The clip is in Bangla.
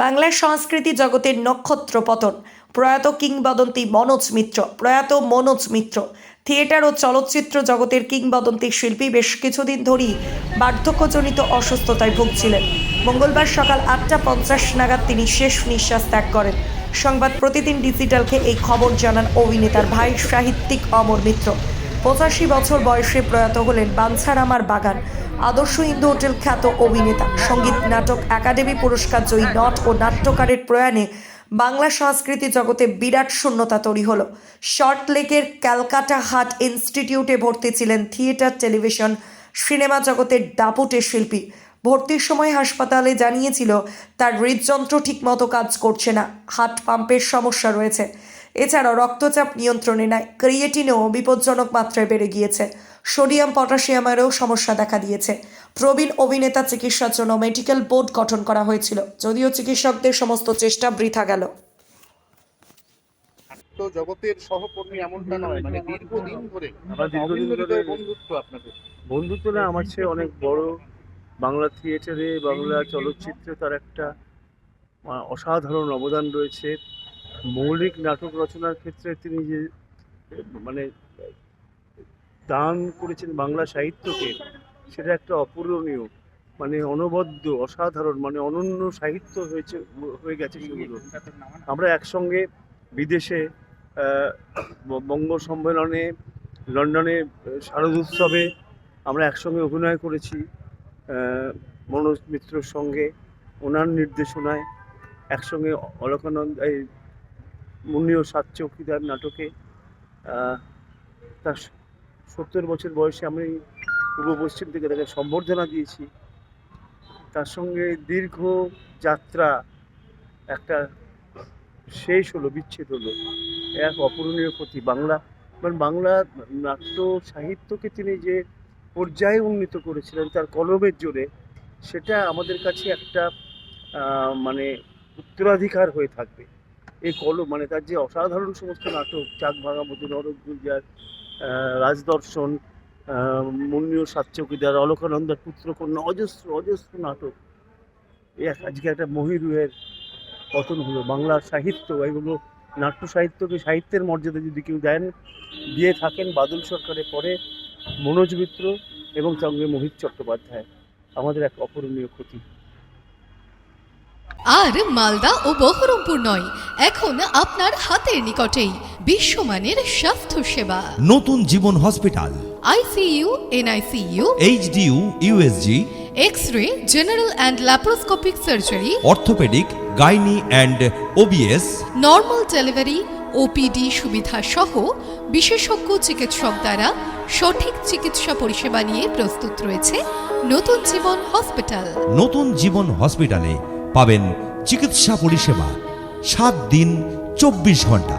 বাংলার সংস্কৃতি জগতের নক্ষত্র পতন। প্রয়াত কিংবদন্তি মনোজ মিত্র, প্রয়াত মনোজ মিত্র। থিয়েটার ও চলচ্চিত্র জগতের কিংবদন্তি শিল্পী বেশ কিছুদিন ধরেই বার্ধক্যজনিত অসুস্থতায় ভুগছিলেন। মঙ্গলবার সকাল আটটা পঞ্চাশ নাগাদ তিনি শেষ নিঃশ্বাস ত্যাগ করেন। সংবাদ প্রতিদিন ডিজিটালকে এই খবর জানান অভিনেতার ভাই সাহিত্যিক অমর মিত্র। পঁচাশি বছর বয়সে প্রয়াত হলেন বাঞ্ছারামার বাগান। আদর্শ হিন্দু হোটেল খ্যাত অভিনেতা, সংগীত নাটক একাডেমি পুরস্কার জয়ী নট ও নাট্যকারের প্রয়াণে বাংলা সংস্কৃতি জগতে বিরাট শূন্যতা তৈরি হলো। শর্ট লেকের ক্যালকাটা হাট ইনস্টিটিউটে ভর্তি ছিলেন থিয়েটার, টেলিভিশন, সিনেমা জগতের দাপুটে শিল্পী। ভর্তির সময় হাসপাতালে জানিয়েছিল, তার হৃদযন্ত্র ঠিকমতো কাজ করছে না, হার্ট পাম্পের সমস্যা রয়েছে। এছাড়াও রক্তচাপ নিয়ন্ত্রণে নেয় ক্রিয়েটিনেও বিপজ্জনক মাত্রায় বেড়ে গিয়েছে। সোডিয়াম পটাশিয়ামেরও সমস্যা দেখা দিয়েছে। প্রবীণ অভিনেতা চিকিৎসার জন্য মেডিকেল বোর্ড গঠন করা হয়েছিল। যদিও চিকিৎসকদের সমস্ত চেষ্টা বৃথা গেল। তো জগতের সহকর্মী এমনটা নয় মানে দীর্ঘদিন ধরে বন্ধুত্ব আপনাদের। বন্ধুত্ব না আমার চেয়ে অনেক বড়। বাংলা থিয়েটারে বাংলা চলচ্চিত্রে তার একটা অসাধারণ অবদান রয়েছে। মৌলিক নাটক রচনার ক্ষেত্রে তিনি যে মানে দান করেছেন বাংলা সাহিত্যকে সেটা একটা অপূরণীয় মানে অনবদ্য অসাধারণ মানে অনন্য সাহিত্য হয়েছে হয়ে গেছে সেগুলো। আমরা একসঙ্গে বিদেশে বঙ্গ সম্মেলনে লন্ডনে আহ, শারদোৎসবে আমরা একসঙ্গে অভিনয় করেছি মনোজ মিত্রর সঙ্গে ওনার নির্দেশনায় একসঙ্গে অলকানন্দ এই মুন্নীয় সাত চৌকিদার নাটকে তার সত্তর বছর বয়সে আমি পূর্ব পশ্চিম থেকে তাকে সম্বর্ধনা দিয়েছি। তার সঙ্গে দীর্ঘ যাত্রা একটা শেষ হলো, বিচ্ছেদ হলো। এক অপূরণীয় ক্ষতি বাংলা। মানে বাংলা নাট্য সাহিত্যকে তিনি যে পর্যায়ে উন্নীত করেছিলেন তার কলমের জোরে, সেটা আমাদের কাছে একটা মানে উত্তরাধিকার হয়ে থাকবে। এই কলম মানে তার যে অসাধারণ সমস্ত নাটক চাক ভাঙা মধু নরক গুলজার রাজদর্শন আহ, মুন্নীয় সাত চৌকিদার অলকানন্দার পুত্রকন্যা অজস্র অজস্র নাটক। এক- আজকে একটা মহিরুহের পতন হলো। বাংলা সাহিত্য এগুলো নাট্য সাহিত্যকে সাহিত্যের মর্যাদা যদি কেউ দেন দিয়ে থাকেন বাদল সরকারের পরে মনোজ মিত্র এবং সঙ্গে মোহিত চট্টোপাধ্যায়। আমাদের এক অপূরণীয় ক্ষতি। আর মালদা ও বহরমপুর নয় এখন আপনার হাতের নিকটেই। বিশ্বমানের স্বাস্থ্য সেবা নতুন জীবন hospital. ICU NICU HDU USG X ray general and laparoscopic surgery orthopaedic gynae and OBS normal delivery OPD সুবিধা সহ বিশেষজ্ঞ চিকিৎসক দ্বারা সঠিক চিকিৎসা পরিষেবা নিয়ে প্রস্তুত রয়েছে নতুন জীবন হসপিটাল। নতুন জীবন হসপিটালে পাবেন চিকিৎসা পরিষেবা সাত দিন চব্বিশ ঘণ্টা।